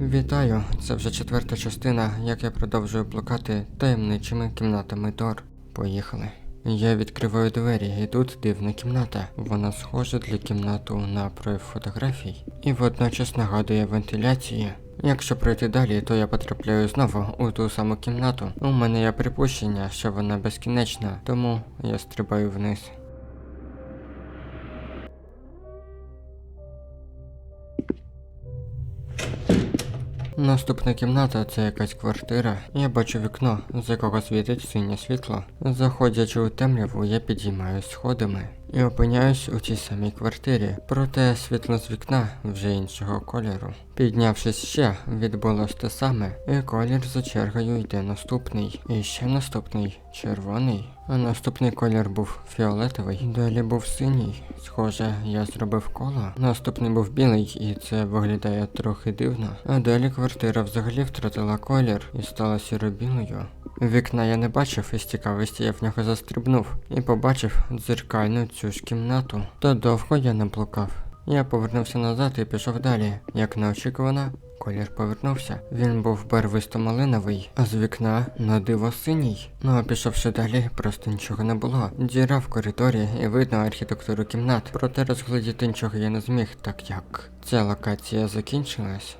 Вітаю! Це вже четверта частина, як я продовжую блукати таємничими кімнатами Дор. Поїхали. Я відкриваю двері, і тут дивна кімната. Вона схожа для кімнату на прояв фотографій і водночас нагадує вентиляції. Якщо пройти далі, то я потрапляю знову у ту саму кімнату. У мене є припущення, що вона безкінечна, тому я стрибаю вниз. Наступна кімната це якась квартира. Я бачу вікно, з якого світить синє світло. Заходячи у темряву, я підіймаюсь сходами і опиняюсь у тій самій квартирі. Проте світло з вікна вже іншого кольору. Піднявшись ще, відбулось те саме, і колір за чергою йде наступний. І ще наступний червоний. А наступний колір був фіолетовий. Далі був синій. Схоже, я зробив коло. Наступний був білий, і це виглядає трохи дивно. А далі квартира взагалі втратила колір і стала сіро-білою. Вікна я не бачив, і з цікавості я в нього застрибнув і побачив дзеркальну цю ж кімнату. То довго я не блукав. Я повернувся назад і пішов далі. Як неочікувано, колір повернувся. Він був барвисто-малиновий, а з вікна на диво синій. Ну а пішовши далі, просто нічого не було. Діра в коридорі і видно архітектуру кімнат. Проте розглядіти нічого я не зміг, так як ця локація закінчилась.